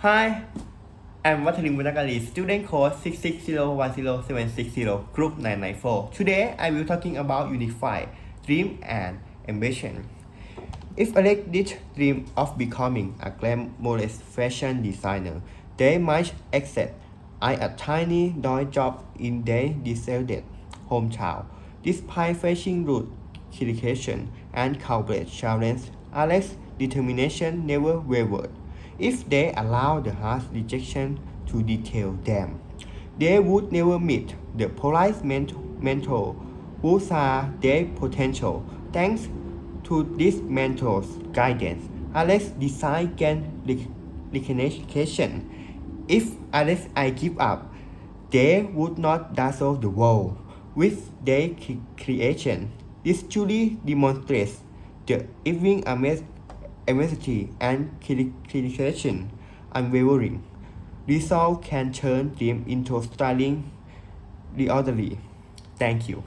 Hi, I'm Watarin Munagali, student code 660107660, group 994. Today, I will talking about Unify, dream and ambition. If Alex did dream of becoming a glamorous fashion designer, they might accept I a tiny doll job in their deserted hometown. Despite facing rude criticism and countless challenges, Alex's determination never wavered. If they allow the harsh rejection to detail them, they would never meet the polite ment- mentor who saw their potential. Thanks to this mentor's guidance, Alex design gained rec- recognition. If Alex I give up, they would not dazzle the world with their cre- creation. This truly demonstrates the even amaz- amazing and cri- criticism unwavering. Resolve can turn dream into styling reality. Thank you.